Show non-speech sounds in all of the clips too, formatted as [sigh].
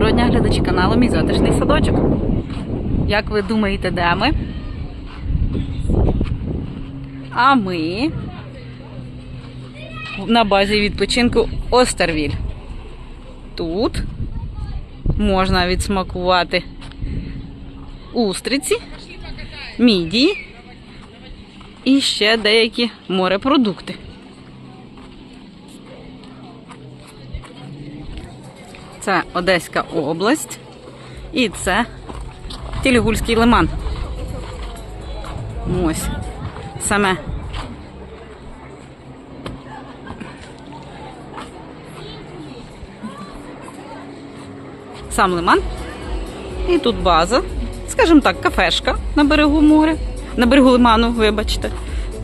Доброго дня, глядачі каналу Мій затишний садочок. Як ви думаєте, де ми? А ми на базі відпочинку Остервіль. Тут можна відсмакувати устриці, мідії і ще деякі морепродукти. Це Одеська область. І це Тілігульський лиман. Ось. Саме. Сам лиман. І тут база. Скажімо так, кафешка на берегу моря. На берегу лиману, вибачте.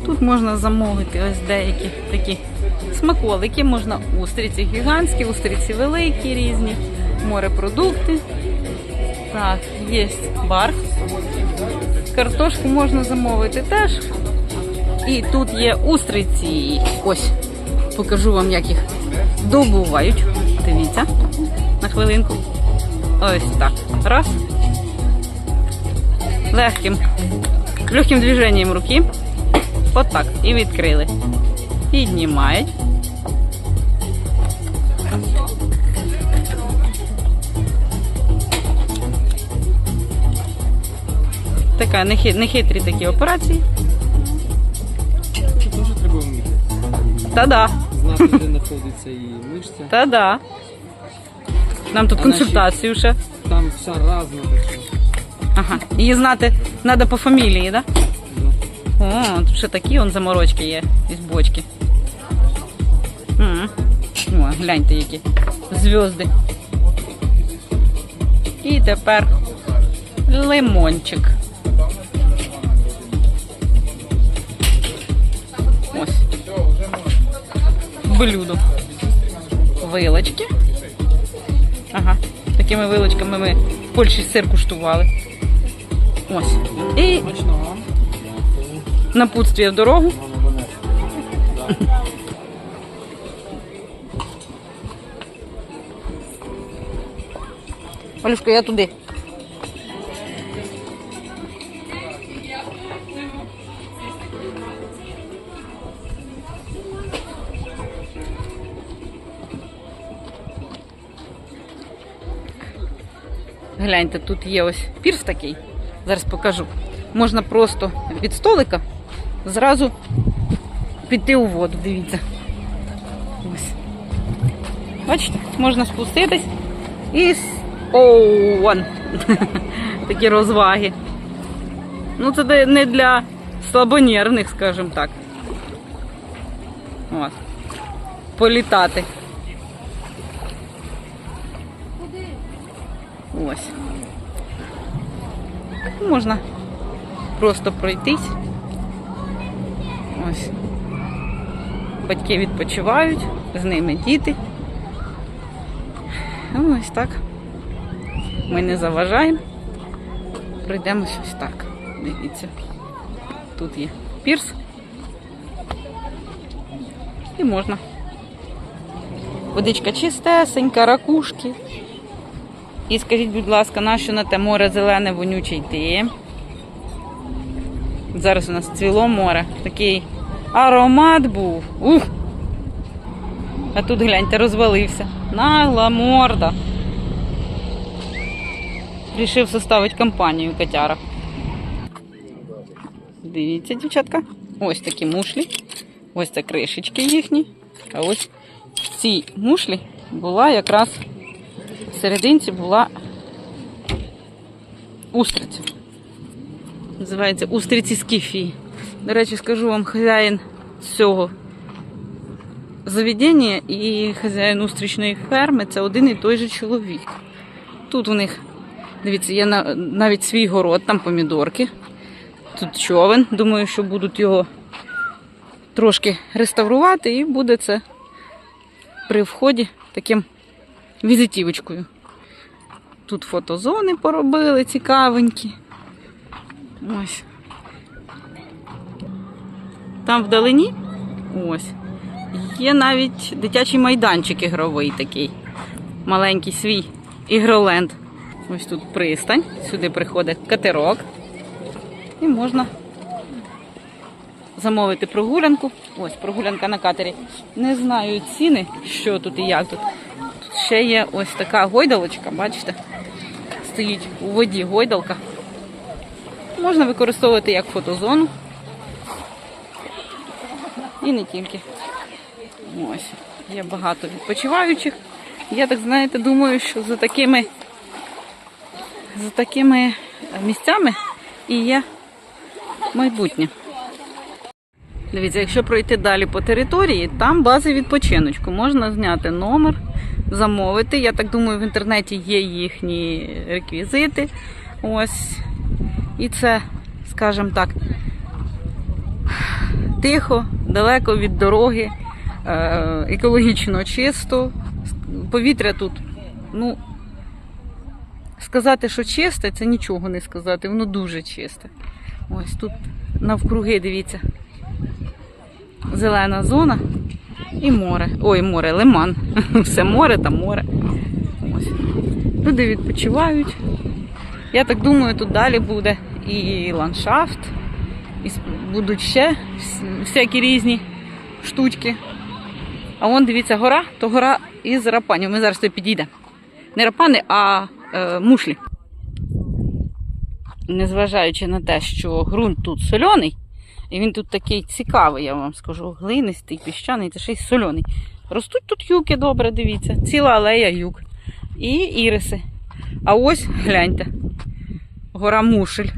Тут можна замовити ось деякі такі смаколики. Можна устриці гігантські, устриці великі різні, морепродукти. Так, є бар. Картошку можна замовити теж. І тут є устриці. Ось, покажу вам, як їх добувають. Дивіться, на хвилинку. Ось так. Раз. Легким, легким движенням руки. Отак. І відкрили. Піднімають. Така нехи- нехитрі такі операції. Це теж треба вміти. Та-да, Знати, де знаходиться і мишця. та-да. Нам тут консультацію ще. Там вся разна така. Ага. Її знати треба по фамілії, так? Да? Да. О, тут ще такі он заморочки є із бочки. О, гляньте які. Зв'язди. І тепер лимончик. Ось. Блюдо. Вилочки. Ага. Такими вилочками ми в Польщі сир куштували. Ось. І напутствие в дорогу. Олюшка, я туди. Гляньте, тут є ось пірс такий. Зараз покажу. Можна просто від столика зразу піти у воду. Дивіться. Ось. Бачите, можна спуститись і Оу, вон. [laughs] Такі розваги. Ну, це не для слабонервних, скажімо так. От. Політати. Ось. Можна просто пройтись. Ось. Батьки відпочивають, з ними діти. Ось так. Ми не заважаємо. Пройдемось ось так. Дивіться. Тут є пірс. І можна. Водичка чистесенька, ракушки. І скажіть, будь ласка, нащо на те море зелене вонюче йти? Зараз у нас цвіло море. Такий аромат був. Ух! А тут гляньте, розвалився. Нагла морда. Рішив составити компанію котяра. Дивіться, дівчатка. Ось такі мушлі. Ось це кришечки їхні. А ось в цій мушлі була якраз в серединці була устриця. Називається устриці скіфії. До речі, скажу вам, хазяїн цього заведення і хазяїн устрічної ферми це один і той же чоловік. Тут у них, дивіться, є навіть свій город, там помідорки. Тут човен. Думаю, що будуть його трошки реставрувати, і буде це при вході таким візитівочкою. Тут фотозони поробили цікавенькі. Ось. Там вдалині ось. Є навіть дитячий майданчик ігровий такий. Маленький свій. ігроленд. Ось тут пристань, сюди приходить катерок. І можна замовити прогулянку. Ось прогулянка на катері. Не знаю ціни, що тут і як тут. Тут ще є ось така гойдалочка, бачите? Стоїть у воді гойдалка. Можна використовувати як фотозону. І не тільки. Ось. Є багато відпочиваючих. Я так знаєте, думаю, що за такими, за такими місцями і є майбутнє. Дивіться, якщо пройти далі по території, там бази відпочиночку. Можна зняти номер, замовити. Я так думаю, в інтернеті є їхні реквізити. Ось. І це, скажімо так, тихо, далеко від дороги, е, екологічно чисто. Повітря тут, ну, сказати, що чисте, це нічого не сказати, воно дуже чисте. Ось тут навкруги, дивіться, зелена зона і море. Ой, море, лиман. [laughs] Все море та море. Ось. Люди відпочивають. Я так думаю, тут далі буде і ландшафт, і будуть ще всякі різні штучки. А вон дивіться, гора, то гора із рапанів. Ми зараз підійдемо. Не рапани, а е, мушлі. Незважаючи на те, що ґрунт тут сольоний, і він тут такий цікавий, я вам скажу, глинистий, піщаний та ще й сольоний. Ростуть тут юки добре, дивіться, ціла алея юк. І іриси. А ось гляньте, гора мушель.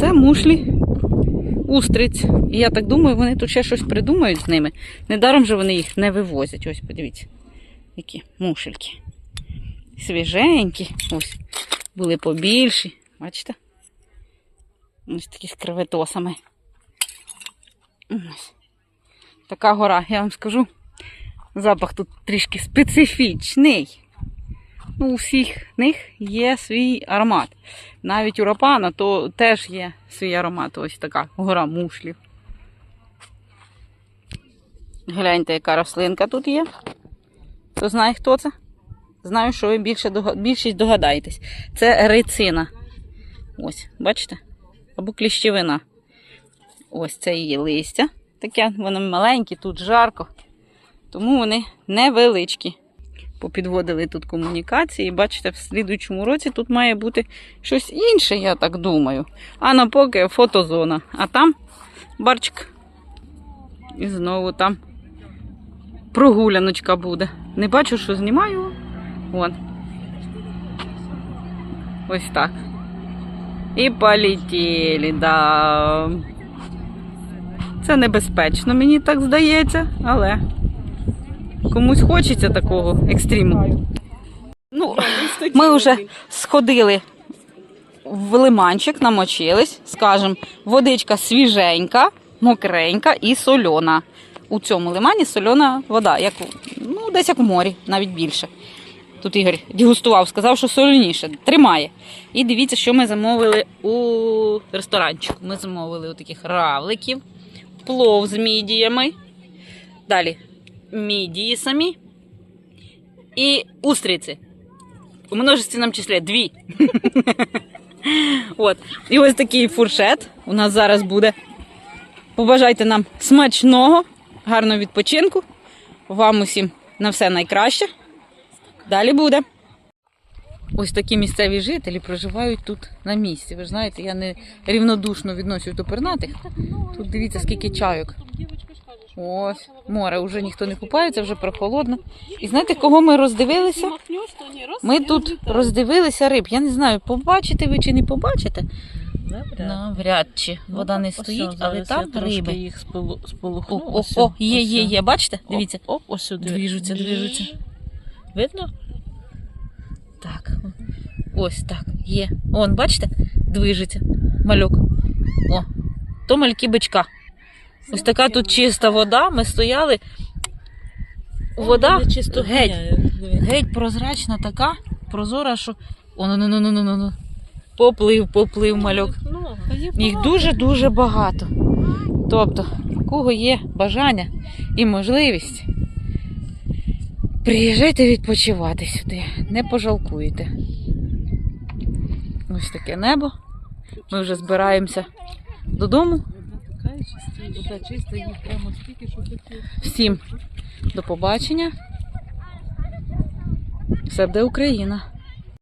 Це мушлі устриць. І я так думаю, вони тут ще щось придумають з ними. Недаром же вони їх не вивозять. Ось подивіться, які мушельки. Свіженькі. Ось. Були побільші. Бачите? Ось такі з креветосами. Така гора, я вам скажу. Запах тут трішки специфічний. Ну, у всіх них є свій аромат. Навіть у рапана то теж є свій аромат. Ось така гора мушлів. Гляньте, яка рослинка тут є. Хто знає, хто це? Знаю, що ви більше більшість догадаєтесь. Це рицина. Ось, бачите? Або кліщевина. Ось це її листя. Таке, вони маленькі, тут жарко. Тому вони невеличкі. Попідводили тут комунікації. Бачите, в слідуючому році тут має бути щось інше, я так думаю. А на поки фотозона. А там барчик. І знову там прогуляночка буде. Не бачу, що знімаю. Вон. Ось так. І полетіли, да. Це небезпечно, мені так здається, але комусь хочеться такого екстриму. Ну, ми вже сходили в лиманчик, намочились, скажем, водичка свіженька, мокренька і сольона. У цьому лимані сольона вода, як, ну, десь як в морі, навіть більше. Тут Ігор дегустував, сказав, що солоніше, тримає. І дивіться, що ми замовили у ресторанчику. Ми замовили таких равликів, плов з мідіями. Далі мідії самі і устриці. У множественному числі дві. [laughs] От. І ось такий фуршет у нас зараз буде. Побажайте нам смачного, гарного відпочинку. Вам усім на все найкраще. Далі буде. Ось такі місцеві жителі проживають тут на місці. Ви ж знаєте, я не рівнодушно відношусь до пернатих. Тут дивіться, скільки чайок. Ось, море, вже ніхто не купається, вже прохолодно. І знаєте, кого ми роздивилися? Ми тут роздивилися риб. Я не знаю, побачите ви чи не побачите. Навряд чи вода не стоїть, але там риби. їх О, о, о, є, є, є. Бачите? Дивіться. Двіжуться, двіжуться. Видно? Так. Ось так. Є. Он, бачите? Движеться. Мальок. О. То мальки бичка. Ось така тут чиста вода. Ми стояли. Вода чисто геть. Геть прозрачна така, прозора, що. О, ну, ну, ну, ну, ну, ну. Поплив, поплив мальок. Ну, Їх дуже-дуже багато. Тобто, у кого є бажання і можливість, Приїжджайте відпочивати сюди, не пожалкуєте. Ось таке небо. Ми вже збираємося додому. Чистіша. Чиста, прямо стільки, що таке. Всім до побачення. Все буде Україна.